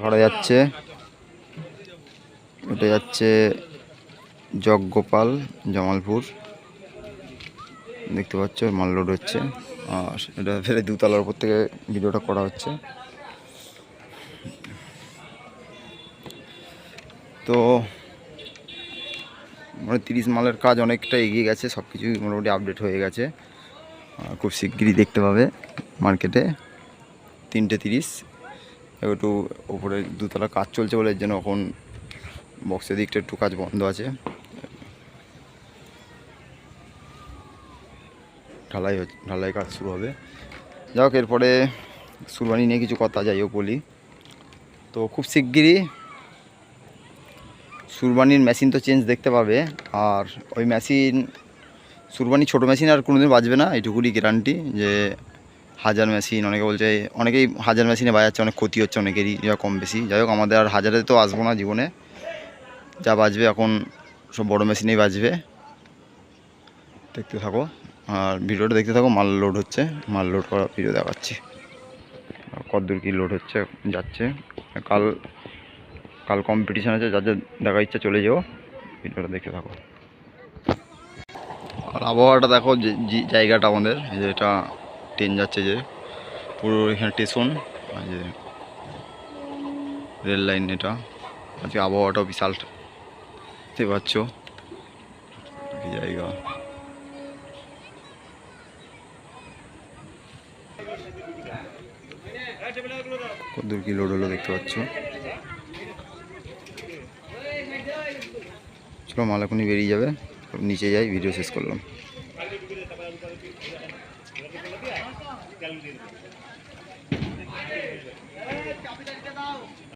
ধরা যাচ্ছে। এটা যাচ্ছে জগগোপাল, জামালপুর। দেখতে পাচ্ছ মাল লোড হচ্ছে। আর এটা ফেরে দুতলার উপর থেকে ভিডিওটা করা হচ্ছে। তো মানে তিরিশ মালের কাজ অনেকটা এগিয়ে গেছে সব কিছুই মোটামুটি আপডেট হয়ে গেছে। খুব শিগগিরই দেখতে পাবে মার্কেটে। তিনটে তিরিশ। একটু ওপরে দুতলা কাজ চলছে বলে জন্য এখন বক্সের দিকটা একটু কাজ বন্ধ আছে। ঢালাই ঢালাই কাজ শুরু হবে। যাই হোক, এরপরে সুরবানি নিয়ে কিছু কথা যাই বলি। তো খুব শিগগিরই সুরবানির মেশিন তো চেঞ্জ দেখতে পাবে। আর ওই মেশিন সুরবানি ছোটো মেশিন আর কোনোদিন বাজবে না এইটুকুনি গ্যারান্টি যে হাজার মেশিন অনেকে বলছে, অনেকেই হাজার মেশিনে বাজাচ্ছে, অনেক ক্ষতি হচ্ছে, অনেকেরই যা কম বেশি। যাই হোক, আমাদের আর হাজারে তো আসব না জীবনে। যা বাজবে এখন, সব বড় মেশিনেই বাজবে। দেখতে থাকো। আর ভিডিওটা দেখতে থাকো, মাল লোড হচ্ছে। মাল লোড করা ভিডিও দেখাচ্ছি। আর কতদূর কী লোড হচ্ছে, যাচ্ছে। কাল কাল কম্পিটিশান আছে যাদের দেখার ইচ্ছা চলে যাও। ভিডিওটা দেখতে থাকো। আর আবহাওয়াটা দেখো জায়গাটা আমাদের এই যে এটা ট্রেন যাচ্ছে যে, পুরো এখানে স্টেশন যে রেল লাইন এটা। আজকে আবহাওয়াটাও বিশাল, দেখতে পাচ্ছ। জায়গা। কতদূর কি লোড হলো দেখতে পাচ্ছ? চলো মাল এখনই বেরিয়ে যাবে, নিচে যাই ভিডিও শেষ করলাম। চালু দিয়ে